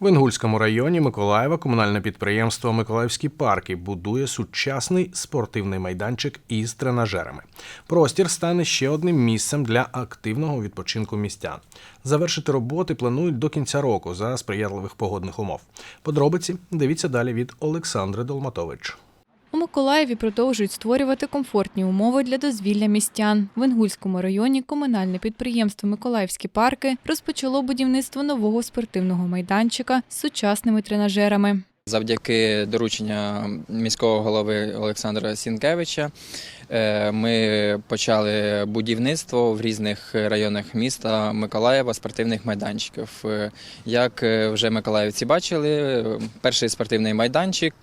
В Інгульському районі Миколаєва комунальне підприємство Миколаївські парки будує сучасний спортивний майданчик із тренажерами. Простір стане ще одним місцем для активного відпочинку містян. Завершити роботи планують до кінця року за сприятливих погодних умов. Подробиці дивіться далі від Олександри Долматович. Миколаєві продовжують створювати комфортні умови для дозвілля містян. В Інгульському районі комунальне підприємство Миколаївські парки розпочало будівництво нового спортивного майданчика з сучасними тренажерами. Завдяки доручення міського голови Олександра Сінкевича е, ми почали будівництво в різних районах міста Миколаєва спортивних майданчиків. Е, Як е, вже миколаївці бачили, перший спортивний майданчик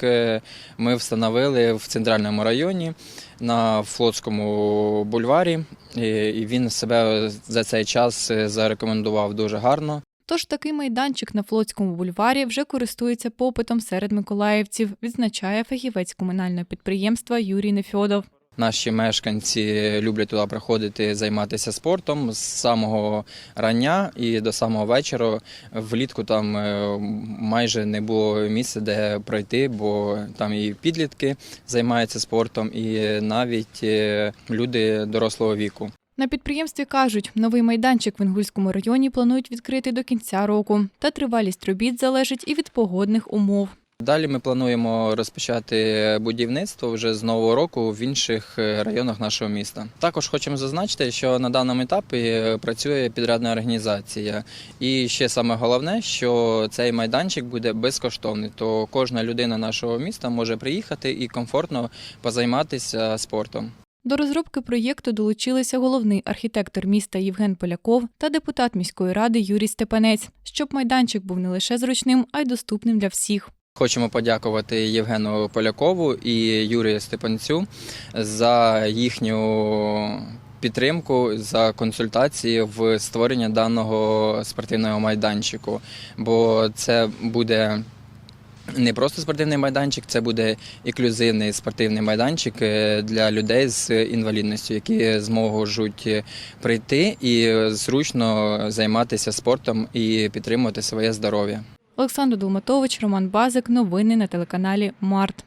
ми встановили в центральному районі на Флотському бульварі, І- він себе за цей час зарекомендував дуже гарно. Тож такий майданчик на Флотському бульварі вже користується попитом серед миколаївців, відзначає фахівець комунального підприємства Юрій Нефьодов. Наші мешканці люблять туди приходити займатися спортом з самого рання і до самого вечора. Влітку там е, майже не було місця, де пройти, бо там і підлітки займаються спортом, і навіть е, люди дорослого віку. На підприємстві кажуть, новий майданчик в Інгульському районі планують відкрити до кінця року. Та тривалість робіт залежить і від погодних умов. Далі ми плануємо розпочати будівництво вже з нового року в інших е, районах нашого міста. Також хочемо зазначити, що на даному етапі е, працює підрядна організація. І ще саме головне, що цей майданчик буде безкоштовний. То кожна людина нашого міста може приїхати і комфортно позайматися спортом. До розробки проєкту долучилися головний архітектор міста Євген Поляков та депутат міської ради Юрій Степанець, щоб майданчик був не лише зручним, а й доступним для всіх. Хочемо подякувати Євгену Полякову і Юрію Степанцю за їхню підтримку, за консультації в створенні даного спортивного майданчику. Бо це буде не просто спортивний майданчик, це буде інклюзивний спортивний майданчик е, для людей з інвалідністю, які зможуть прийти і зручно займатися спортом і підтримувати своє здоров'я. Олександр Долматович, Роман Базик. Новини на телеканалі Март.